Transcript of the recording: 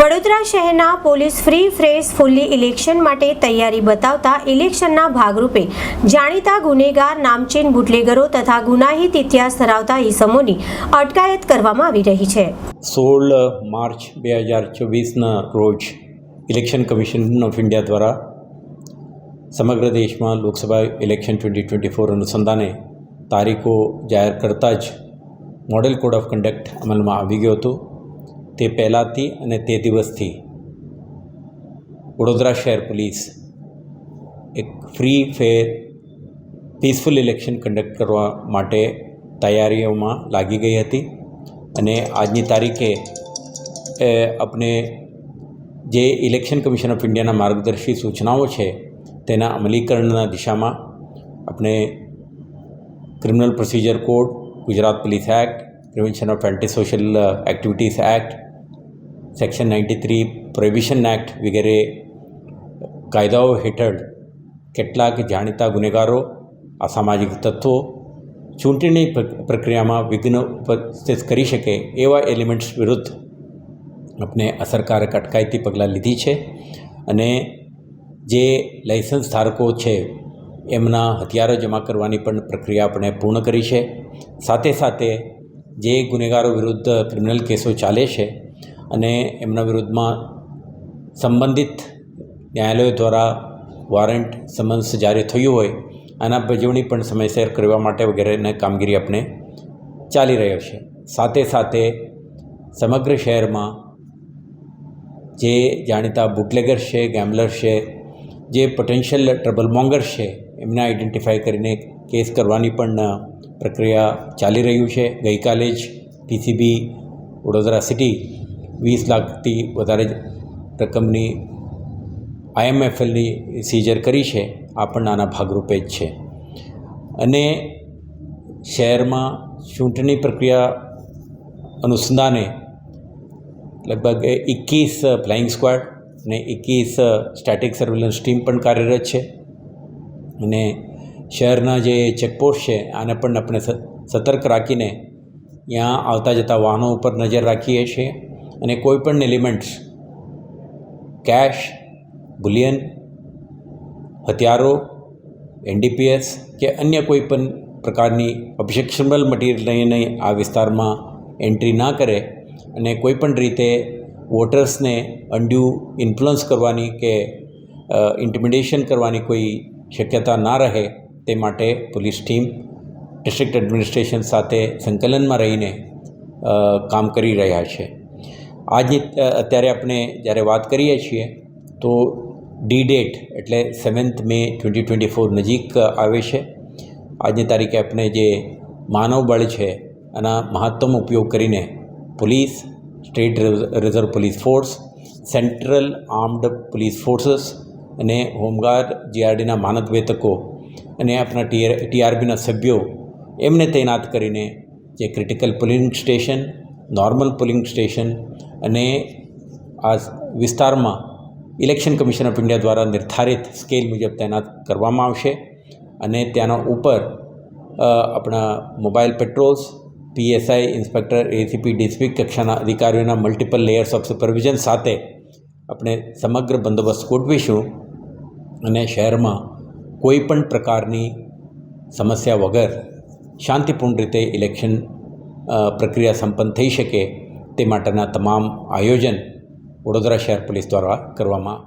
વડોદરા શહેરના police free fresh fully election માટે તૈયારી બતાવતા ઇલેક્શનના ભાગરૂપે જાણીતા ગુનેગાર નામચીન બુટલેગરો તથા ગુનાહિત ઇતિહાસ ધરાવતા ઇસમોની અટકાયત કરવામાં આવી રહી છે. સોળ માર્ચ બે હજાર ચોવીસના રોજ ઇલેક્શન કમિશન ઓફ ઇન્ડિયા દ્વારા સમગ્ર દેશમાં Lok Sabha election twenty twenty four અનુસંધાને તારીખો જાહેર કરતાં જ મોડેલ કોડ ઓફ કન્ડક્ટ અમલમાં આવી ગયો હતો. તે પહેલાંથી અને તે દિવસથી. વડોદરા શહેર પોલીસ એક free fair peaceful election conduct કરવા માટે તૈયારીઓમાં લાગી ગઈ હતી અને આજની તારીખે આપણે જે ઇલેક્શન કમિશન ઓફ ઇન્ડિયાના માર્ગદર્શી સૂચનાઓ છે તેના અમલીકરણના દિશામાં આપણે criminal procedure code Gujarat police act prevention of anti social activities act section ninety three prohibition act વગેરે કાયદાઓ હેઠળ કેટલાક જાણીતા ગુનેગારો, અસામાજિક તત્વો ચૂંટણી પ્ર- પ્રક્રિયામાં વિઘ્ન ઉપસ્થિત કરી શકે એવા એલિમેન્ટ્સ વિરુદ્ધ આપણે અસરકારક અટકાયતી પગલાં લીધી છે અને જે લાઇસન્સ ધારકો છે એમના હથિયારો જમા કરવાની પણ પ્રક્રિયા આપણે પૂર્ણ કરી છે. સાથે સાથે જે ગુનેગારો વિરુદ્ધ ક્રિમિનલ કેસો ચાલે છે અને એમના વિરુદ્ધમાં સંબંધિત ન્યાયાલયો દ્વારા વોરંટ સમન્સ જારી થયું હોય, આના ભજવણી પણ સમયસર કરવા માટે વગેરેની કામગીરી આપણે ચાલી રહ્યો છે. સાથે સાથે સમગ્ર શહેરમાં જે જાણીતા બુટલેગર્સ છે ગેમ્બલર્સ છે, જે પોટેન્શિયલ ટ્રબલ મોંગર્સ છે, એમને આઈડેન્ટિફાઈ કરીને કેસ કરવાની પણ પ્રક્રિયા ચાલી રહ્યું છે. ગઈકાલે જ પીસીબી વડોદરા સિટી વીસ લાખથી વધારે રકમની આઈએમએફએલની સીઝર કરી છે. આ પણ નાના ભાગરૂપે જ છે. અને શહેરમાં ચૂંટણી પ્રક્રિયા અનુસંધાને લગભગ એકવીસ ફ્લાઇંગ સ્ક્વાડ અને એકવીસ સ્ટેટિક સર્વેલન્સ ટીમ પણ કાર્યરત છે. અને શહેરના જે ચેકપોસ્ટ છે, આને પણ આપણે સતર્ક રાખીને ત્યાં આવતા જતા વાહનો ઉપર નજર રાખીએ છીએ. અને કોઈ પણ એલિમેન્ટ્સ, કેશ, બુલિયન, હથિયારો, એનડીપીએસ કે અન્ય કોઈ પણ પ્રકારની ઓબ્જેક્શનેબલ મટીરિયલ લઈને આ વિસ્તારમાં એન્ટ્રી ના કરે અને કોઈ પણ રીતે વોટર્સને અન્ડ્યુ ઇન્ફ્લુઅન્સ કરવાની કે ઇન્ટિમિડેશન કરવાની કોઈ શક્યતા ના રહે તે માટે પોલીસ ટીમ ડિસ્ટ્રિક્ટ એડમિનિસ્ટ્રેશન સાથે સંકલનમાં રહીને કામ કરી રહ્યા છે. આજની અત્યારે આપણે જ્યારે વાત કરીએ છીએ, તો ડી ડેટ એટલે seventh May twenty twenty four નજીક આવે છે. આજની તારીખે આપણે જે માનવ બળ છે, એના મહત્તમ ઉપયોગ કરીને police, state reserve police force, central armed police forces અને હોમગાર્ડ જીઆરડીના માનદ વેતકો અને આપણા ટીઆર ટીઆરબીના સભ્યો, એમને તૈનાત કરીને જે critical polling station normal polling station અને આ વિસ્તારમાં ઇલેક્શન કમિશન ઓફ ઇન્ડિયા દ્વારા નિર્ધારિત સ્કેલ મુજબ તૈનાત કરવામાં આવશે અને ત્યાંના ઉપર આપણા mobile patrols, PSI inspector ACP district કક્ષાના અધિકારીઓના મલ્ટિપલ લેયર્સ ઓફ સુપરવિઝન સાથે આપણે સમગ્ર બંદોબસ્ત ગોઠવીશું અને શહેરમાં કોઈ પણ પ્રકારની સમસ્યા વગર શાંતિપૂર્ણ રીતે ઇલેક્શન પ્રક્રિયા સંપન્ન થઈ શકે તે માટેના તમામ આયોજન વડોદરા શહેર પોલીસ દ્વારા કરવામાં